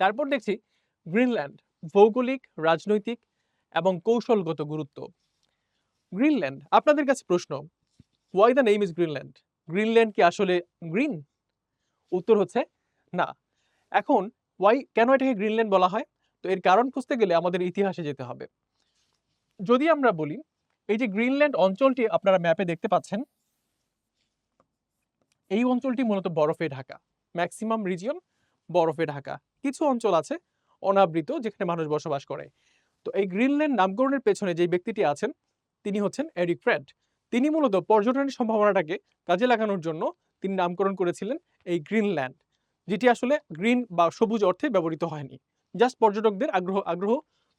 তারপর দেখছি গ্রিনল্যান্ড, ভৌগোলিক, রাজনৈতিক এবং কৌশলগত গুরুত্ব। গ্রিনল্যান্ড, আপনাদের কাছে প্রশ্ন why the name is Greenland Greenland কি আসলে গ্রিন? উত্তর হচ্ছে, না। এখন ওয়াই কেন এটাকে গ্রিনল্যান্ড বলা হয়? তো এর কারণ খুঁজতে গেলে আমাদের ইতিহাসে যেতে হবে। যদি আমরা বলি, এই যে গ্রিনল্যান্ড অঞ্চলটি আপনারা ম্যাপে দেখতে পাচ্ছেন, এই অঞ্চলটি মূলত বরফে ঢাকা ম্যাক্সিমাম রিজিয়ন বরফে ঢাকা। কিছু অঞ্চল আছে অনাবৃত যেখানে মানুষ বসবাস করে। তো এই গ্রিনল্যান্ড নামকরণের পেছনে যে ব্যক্তিটি আছেন, তিনি হচ্ছেন এরিক ফ্রেড। তিনি মূলত পর্যটনের সম্ভাবনাটাকে কাজে লাগানোর জন্য তিনি নামকরণ করেছিলেন এই গ্রিনল্যান্ড, যেটি আসলে গ্রিন বা সবুজ অর্থে ব্যবহৃত হয়নি। জাস্ট পর্যটকদের আগ্রহ আগ্রহ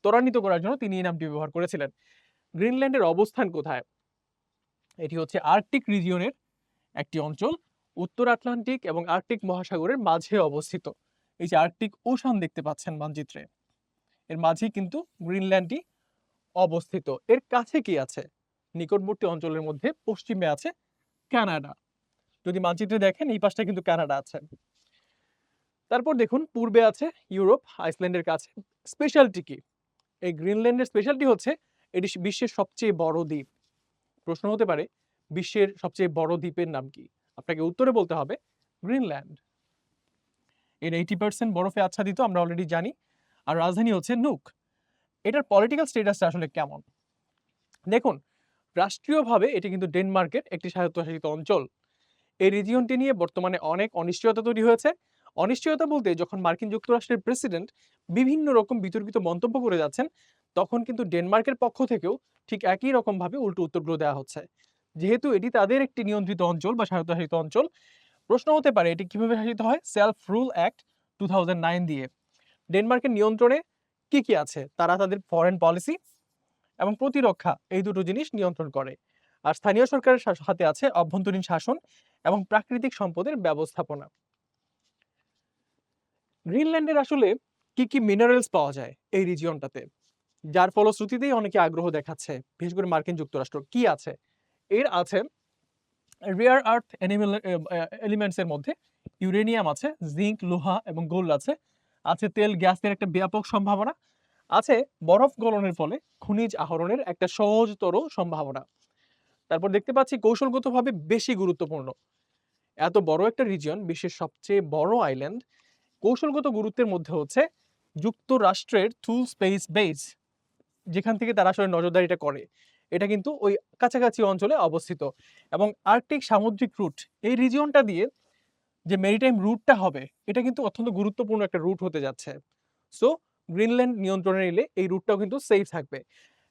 ত্বরান্বিত করার জন্য তিনি এই নামটি ব্যবহার করেছিলেন। গ্রিনল্যান্ডের অবস্থান কোথায়? এটি হচ্ছে আর্কটিক রিজিয়নের একটি অঞ্চল, উত্তর আটলান্টিক এবং আর্কটিক মহাসাগরের মাঝে অবস্থিত। এই যে আর্কটিক ওশান দেখতে পাচ্ছেন মানচিত্রে। এর মাঝেই কিন্তু গ্রিনল্যান্ডটি অবস্থিত। এর কাছে কি আছে? নিকটবর্তী অঞ্চলের মধ্যে পশ্চিমে আছে কানাডা। যদি মানচিত্রে দেখেন, এই পাশটা কিন্তু কানাডা আছে। তারপর দেখুন, পূর্বে আছে ইউরোপ, আইসল্যান্ডের কাছে। স্পেশালটি কি? এই গ্রিনল্যান্ডের স্পেশালটি হচ্ছে, এটি বিশ্বের সবচেয়ে বড় দ্বীপ। প্রশ্ন হতে পারে, বিশ্বের সবচেয়ে বড় দ্বীপের নাম কি? আপনাকে উত্তরে বলতে হবে, গ্রিনল্যান্ড। এর এইটি পার্সেন্ট বরফে আচ্ছাদিত, আমরা অলরেডি জানি। আর রাজধানী হচ্ছে নুক। এটার পলিটিক্যাল স্টেটাসটা আসলে কেমন? দেখুন, রাষ্ট্রীয়ভাবে এটি কিন্তু ডেনমার্কের একটি স্বায়ত্তশাসিত অঞ্চল। এই রিজিয়নটি নিয়ে বর্তমানে অনেক অনিশ্চয়তা তৈরি হয়েছে। অনিশ্চয়তা বলতে যখন মার্কিন যুক্তরাষ্ট্রের প্রেসিডেন্ট বিভিন্ন রকম বিতর্কিত মন্তব্য করে যাচ্ছেন, তখন কিন্তু ডেনমার্কের পক্ষ থেকেও ঠিক একই রকমভাবে উল্টো উত্তরগুলো দেওয়া হচ্ছে। যেহেতু এটি তাদের একটি নিয়ন্ত্রিত অঞ্চল বা স্বায়ত্তশাসিত অঞ্চল প্রশ্ন হতে পারে এটি কীভাবে শাসিত হয়? সেলফ রুল অ্যাক্ট টু দিয়ে। ডেনমার্কের নিয়ন্ত্রণে কি কি আছে? তারা তাদের ফরেন পলিসি এবং প্রতিরক্ষা এই দুটো জিনিস নিয়ন্ত্রণ করে। আর স্থানীয় সরকারের হাতে আছে অভ্যন্তরীণ শাসন এবং প্রাকৃতিক সম্পদের ব্যবস্থাপনা। গ্রিনল্যান্ডের আসলে কি কি মিনারেলস পাওয়া যায় এই রিজিয়নটাতে যার ফলশ্রুতিতেই অনেকে আগ্রহ দেখাচ্ছে, বিশেষ করে মার্কিন যুক্তরাষ্ট্র। কি আছে? এর আছে রেয়ার আর্থ অ্যানিমেল এলিমেন্টস এর মধ্যে ইউরেনিয়াম আছে জিঙ্ক লোহা এবং গোল্ড আছে আছে তেল গ্যাসের একটা ব্যাপক সম্ভাবনা, আছে বরফ গলনের ফলে খনিজ আহরণের একটা সহজতর সম্ভাবনা। তারপর দেখতে পাচ্ছি কৌশলগতভাবে বেশি গুরুত্বপূর্ণ। এত বড় একটা রিজিয়ন বিশ্বের সবচেয়ে বড় আইল্যান্ড কৌশলগত গুরুত্বের মধ্যে হচ্ছে যুক্তরাষ্ট্রের থুল স্পেস বেস যেখান থেকে তারা আসলে নজরদারিটা করে। এটা কিন্তু ওই কাছাকাছি অঞ্চলে অবস্থিত। এবং আর্কটিক সামুদ্রিক রুট, এই রিজিয়নটা দিয়ে যে মেরিটাইম রুটটা হবে, এটা কিন্তু অত্যন্ত গুরুত্বপূর্ণ একটা রুট হতে যাচ্ছে। সো গ্রিনল্যান্ড নিয়ন্ত্রণে নিলে এই রুটটাও কিন্তু সেফ থাকবে।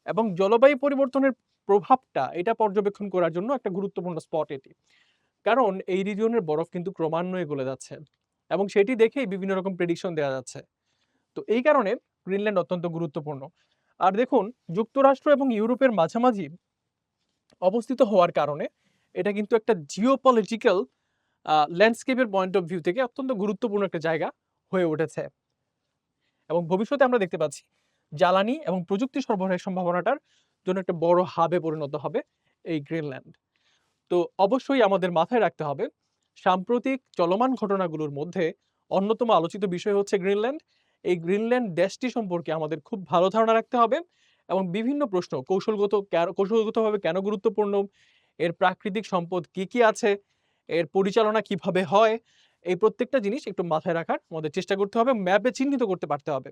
এবং জলবায়ু পরিবর্তনের প্রভাবটা, এটা পর্যবেক্ষণ করার জন্য একটা গুরুত্বপূর্ণ স্পট এটি। কারণ এই রিজিয়নের বরফ কিন্তু ক্রমান্বয়ে গলে যাচ্ছে এবং সেটি দেখেই বিভিন্ন রকম প্রেডিকশন দেওয়া যাচ্ছে। তো এই কারণে গ্রিনল্যান্ড অত্যন্ত গুরুত্বপূর্ণ। আর দেখুন, যুক্তরাষ্ট্র এবং ইউরোপের মাঝামাঝি অবস্থিত হওয়ার কারণে এটা কিন্তু একটা জিও পলিটিক্যাল ল্যান্ডস্কেপের পয়েন্ট অফ ভিউ থেকে অত্যন্ত গুরুত্বপূর্ণ একটা জায়গা হয়ে উঠেছে। এবং ভবিষ্যতে আমরা দেখতে পাচ্ছি, জ্বালানি এবং প্রযুক্তি সরবরাহের সম্ভাবনাটার জন্য একটা বড় হাবে পরিণত হবে এই গ্রিনল্যান্ড তো অবশ্যই আমাদের মাথায় রাখতে হবে, সাম্প্রতিক চলমান ঘটনাগুলোর মধ্যে অন্যতম আলোচিত বিষয় হচ্ছে গ্রিনল্যান্ড এই গ্রিনল্যান্ড দেশটি সম্পর্কে আমাদের খুব ভালো ধারণা রাখতে হবে এবং বিভিন্ন প্রশ্ন, কৌশলগত কৌশলগতভাবে কেন গুরুত্বপূর্ণ, এর প্রাকৃতিক সম্পদ কি কি আছে, এর পরিচালনা কীভাবে হয়, এই প্রত্যেকটা জিনিস একটু মাথায় রাখার আমাদের চেষ্টা করতে হবে ম্যাপে চিহ্নিত করতে পারতে হবে।